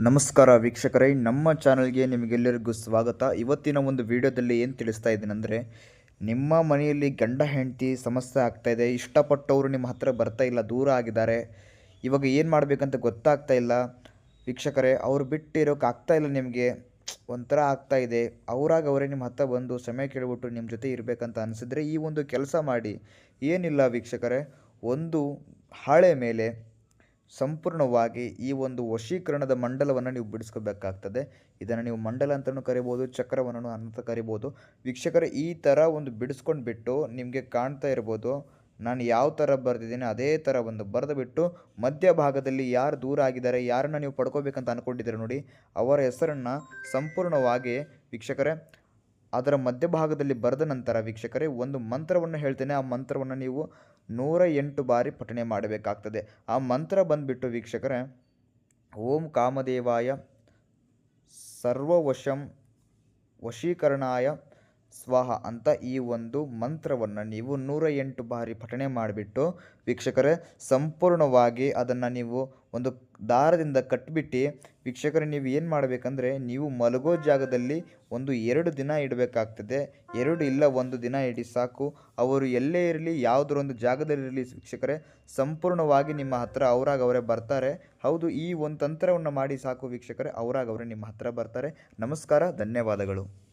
ನಮಸ್ಕಾರ ವೀಕ್ಷಕರೇ, ನಮ್ಮ ಚಾನಲ್ಗೆ ನಿಮಗೆಲ್ಲರಿಗೂ ಸ್ವಾಗತ. ಇವತ್ತಿನ ಒಂದು ವಿಡಿಯೋದಲ್ಲಿ ಏನು ತಿಳಿಸ್ತಾ ಇದ್ದೀನಂದರೆ ನಿಮ್ಮ ಮನೆಯಲ್ಲಿ ಗಂಡ ಹೆಂಡತಿ ಸಮಸ್ಯೆ ಆಗ್ತಾ ಇದೆ, ಇಷ್ಟಪಟ್ಟವರು ನಿಮ್ಮ ಹತ್ರ ಬರ್ತಾ ಇಲ್ಲ, ದೂರ ಆಗಿದ್ದಾರೆ. ಇವಾಗ ಏನು ಮಾಡಬೇಕಂತ ಗೊತ್ತಾಗ್ತಾ ಇಲ್ಲ. ವೀಕ್ಷಕರೇ, ಅವ್ರು ಬಿಟ್ಟಿರೋಕೆ ಆಗ್ತಾ ಇಲ್ಲ ನಿಮಗೆ. ಒಂಥರ ಆಗ್ತಾ ಇದೆ. ಅವರಾಗ ಅವರೇ ನಿಮ್ಮ ಹತ್ರ ಬಂದು ಸಮಯ ಕೇಳಿಬಿಟ್ಟು ನಿಮ್ಮ ಜೊತೆ ಇರಬೇಕಂತ ಅನಿಸಿದ್ರೆ ಈ ಒಂದು ಕೆಲಸ ಮಾಡಿ. ಏನಿಲ್ಲ ವೀಕ್ಷಕರೇ, ಒಂದು ಹಾಳೆ ಮೇಲೆ ಸಂಪೂರ್ಣವಾಗಿ ಈ ಒಂದು ವಶೀಕರಣದ ಮಂಡಲವನ್ನು ನೀವು ಬಿಡಿಸ್ಕೋಬೇಕಾಗ್ತದೆ. ಇದನ್ನು ನೀವು ಮಂಡಲ ಅಂತಲೂ ಕರಿಬೋದು ಚಕ್ರವನ್ನು ಅಂತ ಕರಿಬೋದು. ವೀಕ್ಷಕರು, ಈ ಥರ ಒಂದು ಬಿಡಿಸ್ಕೊಂಡು ಬಿಟ್ಟು ನಿಮಗೆ ಕಾಣ್ತಾ ಇರ್ಬೋದು. ನಾನು ಯಾವ ಥರ ಬರೆದಿದ್ದೀನಿ ಅದೇ ಥರ ಒಂದು ಬರೆದು ಬಿಟ್ಟು ಮಧ್ಯಭಾಗದಲ್ಲಿ ಯಾರು ದೂರ ಆಗಿದ್ದಾರೆ, ಯಾರನ್ನು ನೀವು ಪಡ್ಕೋಬೇಕಂತ ಅಂದ್ಕೊಂಡಿದ್ದೀರಿ ನೋಡಿ, ಅವರ ಹೆಸರನ್ನು ಸಂಪೂರ್ಣವಾಗಿ ವೀಕ್ಷಕರೇ, ಅದರ ಮಧ್ಯಭಾಗದಲ್ಲಿ ಬರೆದ ನಂತರ ವೀಕ್ಷಕರೇ, ಒಂದು ಮಂತ್ರವನ್ನು ಹೇಳ್ತೇನೆ. ಆ ಮಂತ್ರವನ್ನು ನೀವು ನೂರ ಎಂಟು ಬಾರಿ ಪಠಣೆ ಮಾಡಬೇಕಾಗ್ತದೆ. ಆ ಮಂತ್ರ ಬಂದುಬಿಟ್ಟು ವೀಕ್ಷಕರೇ, ಓಂ ಕಾಮದೇವಾಯ ಸರ್ವವಶಂ ವಶೀಕರಣಾಯ ಸ್ವಾಹ ಅಂತ ಈ ಒಂದು ಮಂತ್ರವನ್ನು ನೀವು ನೂರ ಎಂಟು ಬಾರಿ ಪಠಣೆ ಮಾಡಿಬಿಟ್ಟು ವೀಕ್ಷಕರೇ, ಸಂಪೂರ್ಣವಾಗಿ ಅದನ್ನು ನೀವು ಒಂದು ದಾರದಿಂದ ಕಟ್ಟಿಬಿಟ್ಟು ವೀಕ್ಷಕರು, ನೀವು ಏನು ಮಾಡಬೇಕಂದ್ರೆ, ನೀವು ಮಲಗೋ ಜಾಗದಲ್ಲಿ ಒಂದು ಎರಡು ದಿನ ಇಡಬೇಕಾಗ್ತದೆ. ಎರಡು ಇಲ್ಲ ಒಂದು ದಿನ ಇಡಿ, ಸಾಕು. ಅವರು ಎಲ್ಲೇ ಇರಲಿ ಯಾವುದರ ಒಂದು ಜಾಗದಲ್ಲಿರಲಿ ವೀಕ್ಷಕರೇ. ಸಂಪೂರ್ಣವಾಗಿ ನಿಮ್ಮ ಹತ್ರ ಅವರಾಗ ಅವರೇ ಬರ್ತಾರೆ. ಹೌದು, ಈ ಒಂದು ತಂತ್ರವನ್ನು ಮಾಡಿ ಸಾಕು, ವೀಕ್ಷಕರೇ. ಅವರಾಗ ಅವರೇ ನಿಮ್ಮ ಹತ್ರ ಬರ್ತಾರೆ. ನಮಸ್ಕಾರ, ಧನ್ಯವಾದಗಳು.